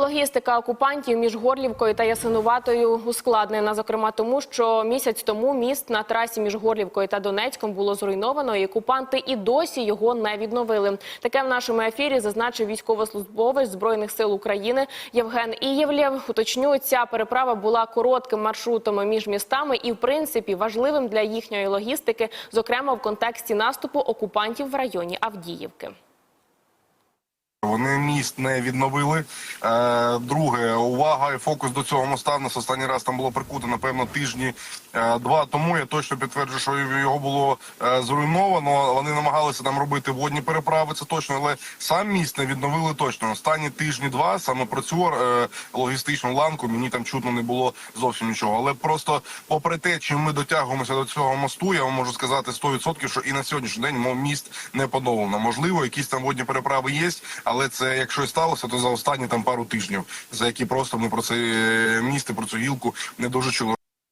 Логістика окупантів між Горлівкою та Ясинуватою ускладнена, зокрема тому, що місяць тому міст на трасі між Горлівкою та Донецьком було зруйновано, і окупанти і досі його не відновили. Таке в нашому ефірі зазначив військовослужбовець збройних сил України Євген Ієвлєв. Уточню, ця переправа була коротким маршрутом між містами і, в принципі, важливим для їхньої логістики, зокрема в контексті наступу окупантів в районі Авдіївки. Вони міст не відновили. Е, друге, увага і фокус до цього моста. Нас останній раз там було прикуто, напевно, тижні е, два тому. Я точно підтверджую, що його було е, зруйновано. Вони намагалися там робити водні переправи, це точно, але сам міст не відновили точно. Останні тижні два саме про цю логістичну ланку мені там чутно не було зовсім нічого. Але просто, попри те, чим ми дотягуємося до цього мосту, я вам можу сказати 100%, що і на сьогоднішній день міст не поновлено. Можливо, якісь там водні переправи є, але це якщо і сталося, то за останні там пару тижнів, за які просто ми про це місце, про цю гілку не дуже чули.